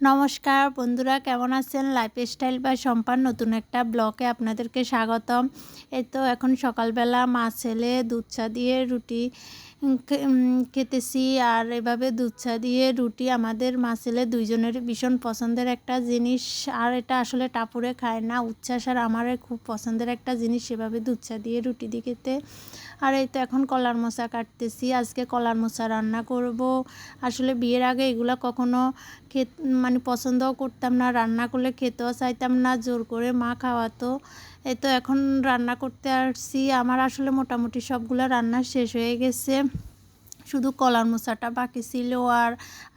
নমস্কার বন্ধুরা, কেমন আছেন? লাইফস্টাইল বা সম্পান নতুন একটা ব্লকে আপনাদেরকে স্বাগতম। এই তো এখন সকালবেলা মা ছেলে দুধ চা দিয়ে রুটি খেতেছি আর এভাবে দুধ চা দিয়ে রুটি আমাদের মা ছেলে দুইজনেরই ভীষণ পছন্দের একটা জিনিস। আর এটা আসলে টাপুরে খায় না, উচ্ছ্বাস আর আমার খুব পছন্দের একটা জিনিস সেভাবে দুধ চা দিয়ে রুটি দিয়ে খেতে। আর এই তো এখন কলার মোচা কাটতেছি, আজকে কলার মোচা রান্না করব। আসলে বিয়ের আগে এগুলো কখনো খেত মানে পছন্দও করতাম না, রান্না করলে খেতেও চাইতাম না, জোর করে মা খাওয়াতো। এই তো এখন রান্না করতে আসছি, আমার আসলে মোটামুটি সবগুলো রান্না শেষ হয়ে গেছে। শুধু কলার মোচাটা বাকি ছিল আর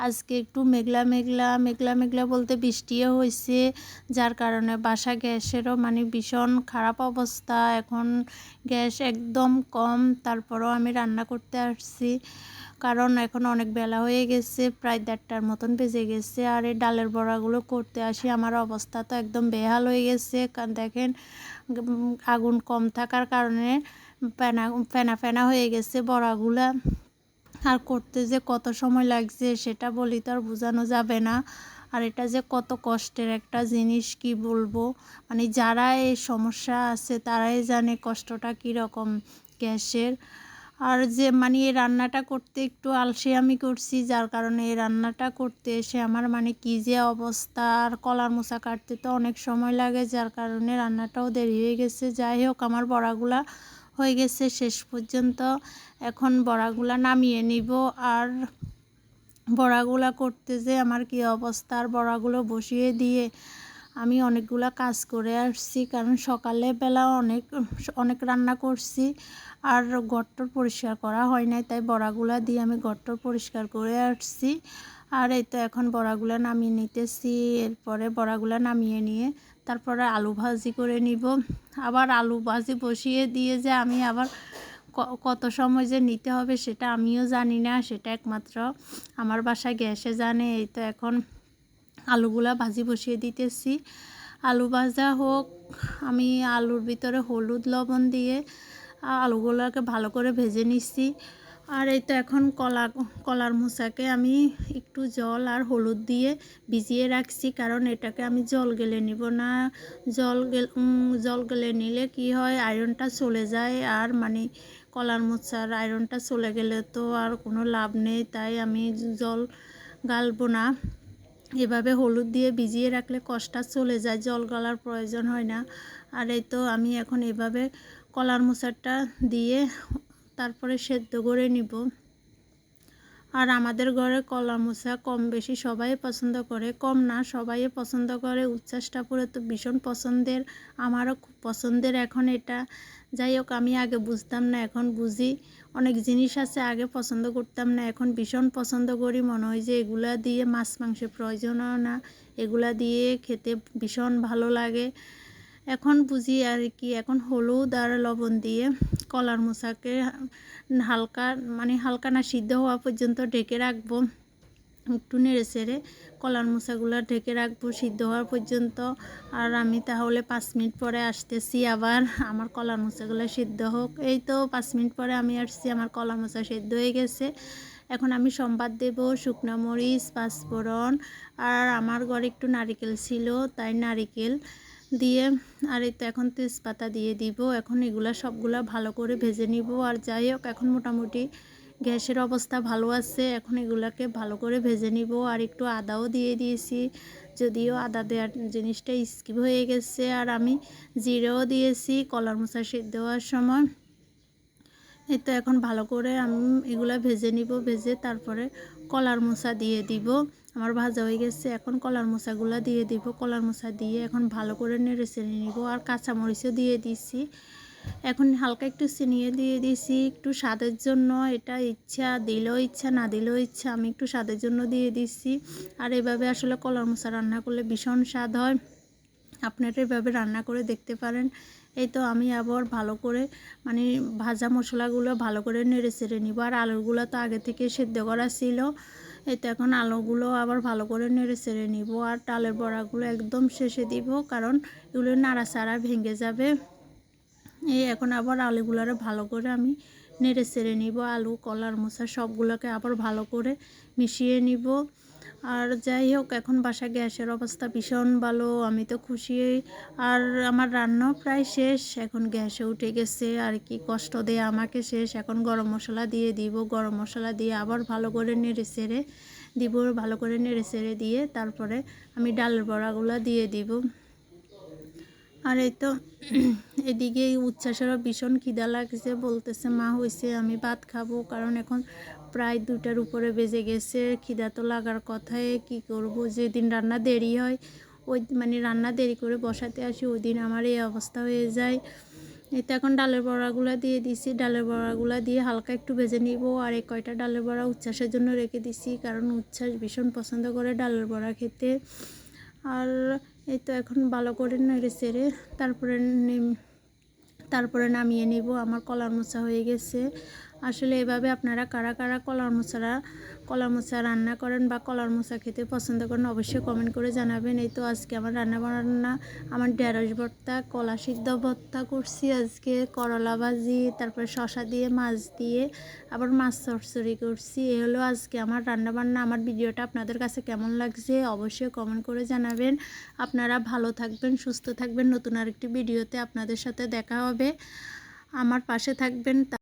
আজকে একটু মেঘলা মেঘলা মেঘলা মেঘলা বলতে বৃষ্টিও হয়েছে, যার কারণে বাসা গ্যাসেরও মানে ভীষণ খারাপ অবস্থা। এখন গ্যাস একদম কম, তারপরও আমি রান্না করতে আসছি, কারণ এখন অনেক বেলা হয়ে গেছে, প্রায় দেড়টার মতন বেজে গেছে আর এই ডালের বড়াগুলো করতে আসি। আমার অবস্থা তো একদম বেহাল হয়ে গেছে, কারণ দেখেন আগুন কম থাকার কারণে ফেনা ফেনা ফেনা হয়ে গেছে বড়াগুলা। আর করতে যে কত সময় লাগছে সেটা বলি তো আর বোঝানো যাবে না। আর এটা যে কত কষ্টের একটা জিনিস কি বলব? মানে যারা এই সমস্যা আছে তারাই জানে কষ্টটা কীরকম গ্যাসের। আর যে মানে এই রান্নাটা করতে একটু আলসে আমি করছি, যার কারণে এই রান্নাটা করতে এসে আমার মানে কী যে অবস্থা? আর কলার মোচা কাটতে তো অনেক সময় লাগে, যার কারণে রান্নাটাও দেরি হয়ে গেছে। যাই হোক, আমার বড়াগুলা হয়ে গেছে, শেষ পর্যন্ত। এখন বড়াগুলা নামিয়ে নিব। আর বড়াগুলা করতে যে আমার কি অবস্থা? আর বড়াগুলো বসিয়ে দিয়ে আমি অনেকগুলো কাজ করে আসছি, কারণ সকালে বেলা অনেক অনেক রান্না করছি। আর গট্টর পরিষ্কার করা হয় নাই, তাই বড়াগুলা দিয়ে আমি গট্টর পরিষ্কার করে আসছি। আর এই তো এখন বড়াগুলো নামিয়ে নিতেছি। এরপরে বড়াগুলো নামিয়ে নিয়ে তারপরে আলু ভাজি করে নিব। আবার আলু ভাজি বসিয়ে দিয়ে যে আমি আবার কত সময় যে নিতে হবে সেটা আমিও জানি না, সেটা একমাত্র আমার বাসায় গ্যাসে জানে। এই তো এখন আলুগুলা ভাজি বসিয়ে দিতেছি। আলু ভাজা হোক, আমি আলুর ভিতরে হলুদ লবণ দিয়ে আলুগুলোকে ভালো করে ভেজে নিচ্ছি। আর এই তো এখন কলা, কলার মোচাকে আমি একটু জল আর হলুদ দিয়ে ভিজিয়ে রাখছি, কারণ এটাকে আমি জল গেলে নিব না। জল গেল জল গেলে নিলে কি হয় আয়রনটা চলে যায় আর মানে কলার মোচার আয়রনটা চলে গেলে তো আর কোনো লাভ নেই, তাই আমি জল গালবো না। এভাবে হলুদ দিয়ে ভিজিয়ে রাখলে কষ্টটা চলে যায়, জল গলার প্রয়োজন হয় না। আর এই তো আমি এখন এভাবে কলার মোচারটা দিয়ে তারপরে সেদ্ধ করে নিব। আর আমাদের ঘরে কলা মোচা কম বেশি সবাই পছন্দ করে, কম না, সবাই পছন্দ করে। উচ্ছ্বাসটা পুরো তো ভীষণ পছন্দের, আমারও খুব পছন্দের এখন এটা। যাই হোক, আমি আগে বুঝতাম না, এখন বুঝি। অনেক জিনিস আছে, আগে পছন্দ করতাম না, এখন ভীষণ পছন্দ করি। মনে হয় যে এগুলা দিয়ে মাছ মাংসের প্রয়োজনও না, এগুলা দিয়ে খেতে ভীষণ ভালো লাগে। এখন বুঝি আর কি, এখন হলুদ আর লবণ দিয়ে কলার মোচাকে হালকা মানে হালকা না সিদ্ধ হওয়া পর্যন্ত ঢেকে রাখব। একটু নেড়ে সেড়ে কলার মোচাগুলো ঢেকে রাখব সিদ্ধ হওয়ার পর্যন্ত। আর আমি তাহলে পাঁচ মিনিট পরে আসতেছি আবার। আমার কলার মোচাগুলো সিদ্ধ হোক। এই তো পাঁচ মিনিট পরে আমি আসছি, আমার কলা মোচা সিদ্ধ হয়ে গেছে। এখন আমি সম্বাদ দেব, শুকনা মরিচ, পাঁচফোড়ন। আর আমার ঘরে একটু নারিকেল ছিল, তাই নারিকেল দিয়ে, আর এই তো এখন তেজপাতা দিয়ে দিব। এখন এগুলা সবগুলা ভালো করে ভেজে নিব। আর যাই হোক, এখন মোটামুটি গ্যাসের অবস্থা ভালো আছে। এখন এগুলাকে ভালো করে ভেজে নিব। আর একটু আদাও দিয়ে দিয়েছি। যদিও আদা দেওয়ার জিনিসটা স্কিপ হয়ে গেছে। আর আমি জিরেও দিয়েছি কলার মশা সেদ্ধ হওয়ার সময়। এই তো এখন ভালো করে আমি এগুলো ভেজে নিব, ভেজে তারপরে কলার মোচা দিয়ে দিব। আমার ভাজা হয়ে গেছে, এখন কলার মোচাগুলো দিয়ে দিব। কলার মোচা দিয়ে এখন ভালো করে নেড়ে চেড়ে নিব। আর কাঁচামরিচও দিয়ে দিছি। এখন হালকা একটু চিনিয়ে দিয়ে দিয়েছি একটু স্বাদের জন্য। এটা ইচ্ছা, দিলেও ইচ্ছা, না দিলেও ইচ্ছা, আমি একটু স্বাদের জন্য দিয়ে দিচ্ছি আর এভাবে আসলে কলার মোচা রান্না করলে ভীষণ স্বাদ হয়। আপনারা এভাবে রান্না করে দেখতে পারেন। এই তো আমি আবার ভালো করে মানে ভাজা মশলাগুলো ভালো করে নেড়ে চেড়ে নিব। আর আলুগুলো তো আগে থেকে সেদ্ধ করা ছিল। এই তো এখন আলুগুলো আবার ভালো করে নেড়ে চেড়ে নিব। আর টালের বড়াগুলো একদম শেষে দিব, কারণ এগুলো নাড়াচাড়া ভেঙে যাবে। এই এখন আবার আলুগুলোরে ভালো করে আমি নেড়ে চেড়ে নিব। আলু, কলার মোচা সবগুলোকে আবার ভালো করে মিশিয়ে নিব। আর যাই হোক, এখন বাসা গ্যাসের অবস্থা ভীষণ ভালো, আমি তো খুশি। আর আমার রান্নাও প্রায় শেষ, এখন গ্যাসে উঠে গেছে, আর কি কষ্ট দেয় আমাকে শেষ। এখন গরম মশলা দিয়ে দিব, গরম মশলা দিয়ে আবার ভালো করে নেড়ে সেড়ে দিব, ভালো করে নেড়ে সেড়ে দিয়ে তারপরে আমি ডালের বড়াগুলো দিয়ে দিব। আর এই তো এদিকে উচ্ছ্বাসেরও ভীষণ খিদা লাগছে, বলতেছে, মা হয়েছে আমি ভাত খাব। কারণ এখন প্রায় দুটার উপরে বেজে গেছে, খিদা তো লাগার কথায় কি করব? যেদিন রান্না দেরি হয়, ওই মানে রান্না দেরি করে বসাতে আসি, ওই দিন আমার এই অবস্থা হয়ে যায়। এই তো এখন ডালের বড়াগুলো দিয়ে দিছি, ডালের বড়াগুলো দিয়ে হালকা একটু ভেজে নিব, আর এই কয়টা ডালের বড়া উচ্ছ্বাসের জন্য রেখে দিছি, কারণ উচ্ছ্বাস ভীষণ পছন্দ করে ডালের বড়া খেতে। আর এই তো এখন ভালো করে নেড়ে চেড়ে তারপরে তারপরে নামিয়ে নিব। আমার কলার মোচা হয়ে গেছে। আসলে এভাবে আপনারা কারা কারা কলার মোচারা কলার মোচা রান্না করেন বা কলার মোচা খেতে পছন্দ করেন অবশ্যই কমেন্ট করে জানাবেন। এই তো আজকে আমার রান্না বান্না, আমার ঢেঁড়স ভর্তা, কলা সিদ্ধ ভর্তা করছি আজকে, করলা ভাজি, তারপরে শশা দিয়ে, মাছ দিয়ে, আবার মাছ চরচড়ি করছি। এ হলো আজকে আমার রান্না বান্না। আমার ভিডিওটা আপনাদের কাছে কেমন লাগছে অবশ্যই কমেন্ট করে জানাবেন। আপনারা ভালো থাকবেন, সুস্থ থাকবেন। নতুন আরেকটি ভিডিওতে আপনাদের সাথে দেখা হবে। আমার পাশে থাকবেন